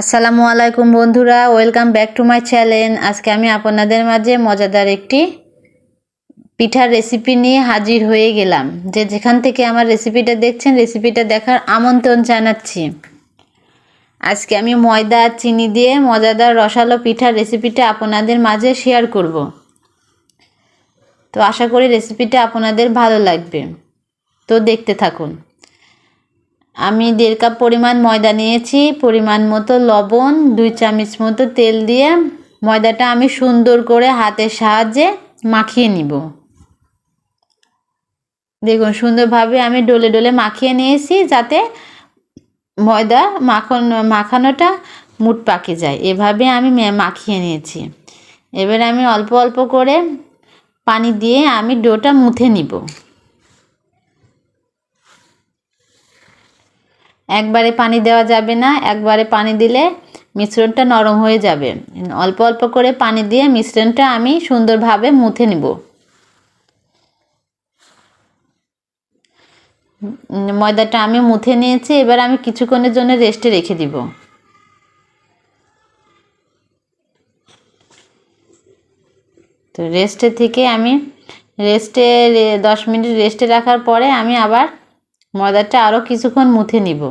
আসসালামু আলাইকুম বন্ধুরা, welcome back to my channel. আজকে আমি আপনাদের মাঝে মজাদার একটি পিঠার রেসিপি নিয়ে হাজির হয়ে গেলাম। যে যেখান থেকে আমার রেসিপিটা দেখছেন, রেসিপিটা দেখার আমন্ত্রণ জানাচ্ছি। আজকে আমি ময়দা আর চিনি দিয়ে মজাদার রসালো পিঠার রেসিপিটা আপনাদের মাঝে শেয়ার করব। তো আশা করি রেসিপিটা আপনাদের ভালো লাগবে। তো দেখতে থাকুন। আমি দেড় কাপ পরিমাণ ময়দা নিয়েছি, পরিমাণ মতো লবণ, দুই চামচ মতো তেল দিয়ে ময়দাটা আমি সুন্দর করে হাতের সাহায্যে মাখিয়ে নিব। দেখুন, সুন্দরভাবে আমি ডলে ডলে মাখিয়ে নিয়েছি যাতে ময়দা মাখন, মাখানোটা মুট পাকে যায়। এভাবে আমি মাখিয়ে নিয়েছি। এবার আমি অল্প অল্প করে পানি দিয়ে আমি ডোটা মুথে নিব। একবারে পানি দেওয়া যাবে না, একবারে পানি দিলে মিশ্রণটা নরম হয়ে যাবে। অল্প অল্প করে পানি দিয়ে মিশ্রণটা আমি সুন্দরভাবে মুথে নিব। ময়দাটা আমি মুথে নিয়েছি, এবার আমি কিছুক্ষণের জন্য রেস্টে রেখে দিব। তো রেস্টে থেকে আমি রেস্টে দশ মিনিট রেস্টে রাখার পরে আমি আবার ময়দাটা আরও কিছুক্ষণ মুথে নিব।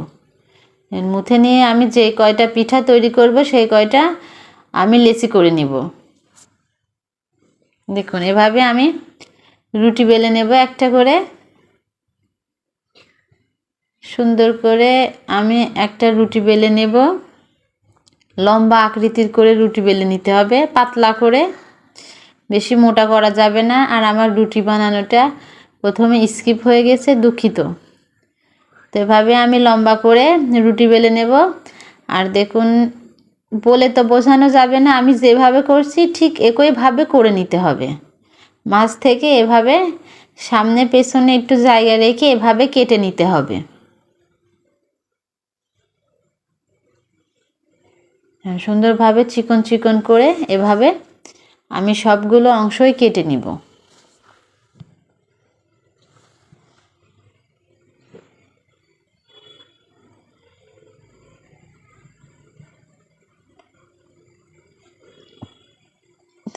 মুথে নিয়ে আমি যে কয়টা পিঠা তৈরি করব, সেই কয়টা আমি লেচি করে নিব। দেখুন, এভাবে আমি রুটি বেলে নেব একটা করে। সুন্দর করে আমি একটা রুটি বেলে নেব। লম্বা আকৃতির করে রুটি বেলে নিতে হবে, পাতলা করে। বেশি মোটা করা যাবে না। আর আমার রুটি বানানোটা প্রথমে স্কিপ হয়ে গেছে, দুঃখিত। তো এভাবে আমি লম্বা করে রুটি বেলে নেব। আর দেখুন, বলে তো বোঝানো যাবে না, আমি যেভাবে করছি ঠিক একইভাবে করে নিতে হবে। মাছ থেকে এভাবে সামনে পেছনে একটু জায়গা রেখে এভাবে কেটে নিতে হবে। সুন্দরভাবে চিকন চিকন করে এভাবে আমি সবগুলো অংশই কেটে নিব।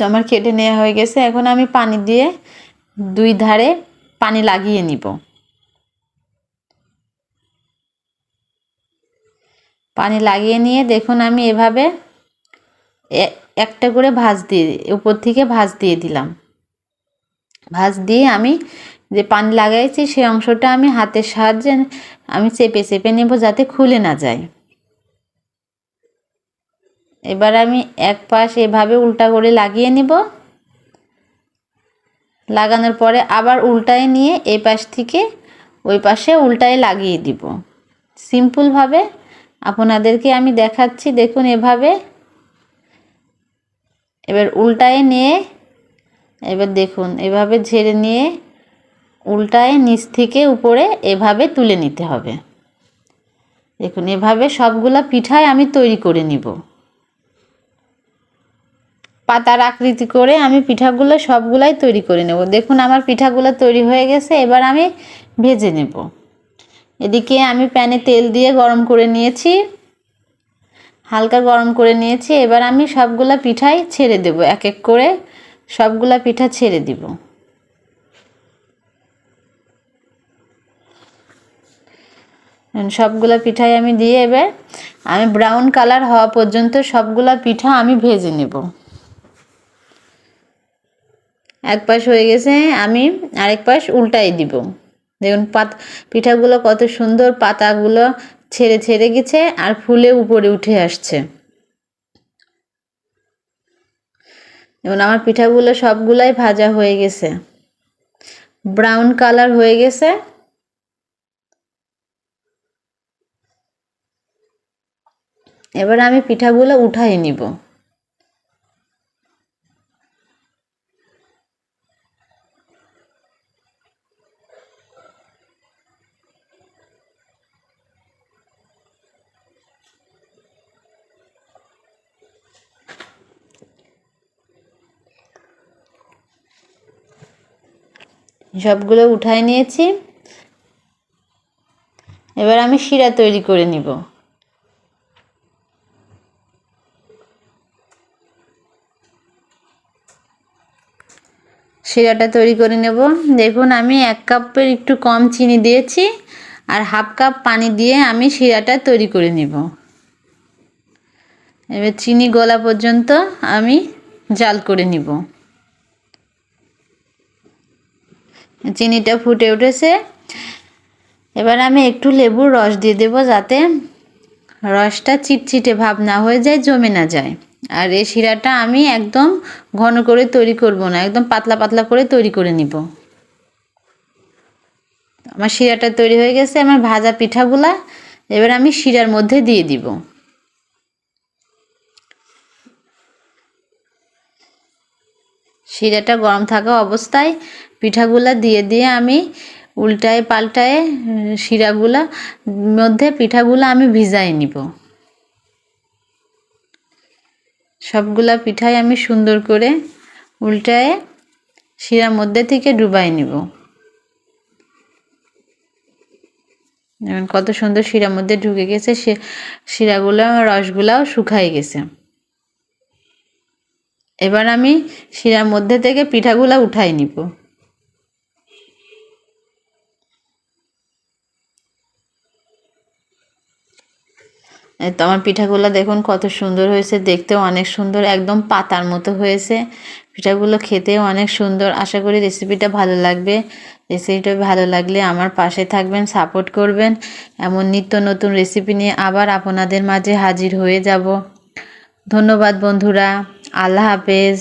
তো আমার কেটে নেওয়া হয়ে গেছে। এখন আমি পানি দিয়ে দুই ধারে পানি লাগিয়ে নিব। পানি লাগিয়ে নিয়ে দেখুন আমি এভাবে একটা করে ভাজ দিয়ে, উপর থেকে ভাজ দিয়ে দিলাম। ভাজ দিয়ে আমি যে পানি লাগাইছি সেই অংশটা আমি হাতের সাহায্যে আমি চেপে চেপে নেব যাতে খুলে না যায়। এবার আমি এক পাশ এভাবে উল্টা করে লাগিয়ে নিব। লাগানোর পরে আবার উল্টায় নিয়ে এই পাশ থেকে ওই পাশে উল্টায় লাগিয়ে দিব। সিম্পলভাবে আপনাদেরকে আমি দেখাচ্ছি, দেখুন এভাবে। এবার উল্টায় নিয়ে, এবার দেখুন এভাবে ঝেড়ে নিয়ে উল্টায় নিচ থেকে উপরে এভাবে তুলে নিতে হবে। দেখুন এভাবে সবগুলা পিঠায় আমি তৈরি করে নিব। পাতার আকৃতি করে আমি পিঠাগুলো সবগুলাই তৈরি করে নেব। দেখুন আমার পিঠাগুলো তৈরি হয়ে গেছে, এবার আমি ভেজে নেব। এদিকে আমি প্যানে তেল দিয়ে গরম করে নিয়েছি, হালকা গরম করে নিয়েছি, এবার আমি সবগুলা পিঠাই ছেড়ে দেব, এক এক করে সবগুলা পিঠা ছেড়ে দিব। সবগুলা পিঠাই আমি দিয়ে এবার, আমি ব্রাউন কালার হওয়া পর্যন্ত সবগুলা পিঠা আমি ভেজে নেব। এক পাশ হয়ে গেছে, আমি আরেক পাশ উল্টাই দিব। দেখুন পাত, পিঠাগুলো কত সুন্দর পাতাগুলো ছেড়ে ছেড়ে গেছে আর ফুলে উপরে উঠে আসছে। এবং আমার পিঠাগুলো সবগুলাই ভাজা হয়ে গেছে। ব্রাউন কালার হয়ে গেছে। এবার আমি পিঠাগুলো উঠাই নিব। সবগুলো উঠায় নিয়েছি। এবার আমি শিরা তৈরি করে নিব। শিরাটা তৈরি করে নেব। দেখুন, আমি এক কাপের একটু কম চিনি দিয়েছি আর হাফ কাপ পানি দিয়ে আমি শিরাটা তৈরি করে নিব। এবার চিনি গলা পর্যন্ত আমি জাল করে নিব। চিনিটা ফুটে উঠেছে। এবার আমি একটু লেবুর রস দিয়ে দেব যাতে রসটা চিটচিটে ভাব না হয়ে যায়, জমে না যায়। আর এই শিরাটা আমি একদম ঘন করে তৈরি করব না, একদম পাতলা পাতলা করে তৈরি করে নিব। আমার শিরাটা তৈরি হয়ে গেছে, আমার ভাজা পিঠাগুলা এবার আমি শিরার মধ্যে দিয়ে দিব। শিরাটা গরম থাকা অবস্থায় পিঠাগুলা দিয়ে দিয়ে আমি উল্টায় পাল্টায় শিরাগুলা মধ্যে পিঠাগুলো আমি ভিজাই নিব। সবগুলা পিঠাই আমি সুন্দর করে উল্টায় শিরার মধ্যে থেকে ডুবাই নিব। কত সুন্দর শিরার মধ্যে ঢুকে গেছে সে শিরাগুলো, রসগুলাও শুকাই গেছে। এবার আমি শিরার মধ্যে থেকে পিঠাগুলা উঠাই নিব। তো আমার পিঠাগুলো দেখুন কত সুন্দর হয়েছে, দেখতেও অনেক সুন্দর, একদম পাতার মতো হয়েছে। পিঠাগুলো খেতেও অনেক সুন্দর, আশা করি রেসিপিটা ভালো লাগবে। রেসিপিটা ভালো লাগলে আমার পাশে থাকবেন সাপোর্ট করবেন। এমন নিত্য নতুন রেসিপি নিয়ে আবার আপনাদের মাঝে হাজির হয়ে যাব। ধন্যবাদ বন্ধুরা। আল্লাহ হাফেজ।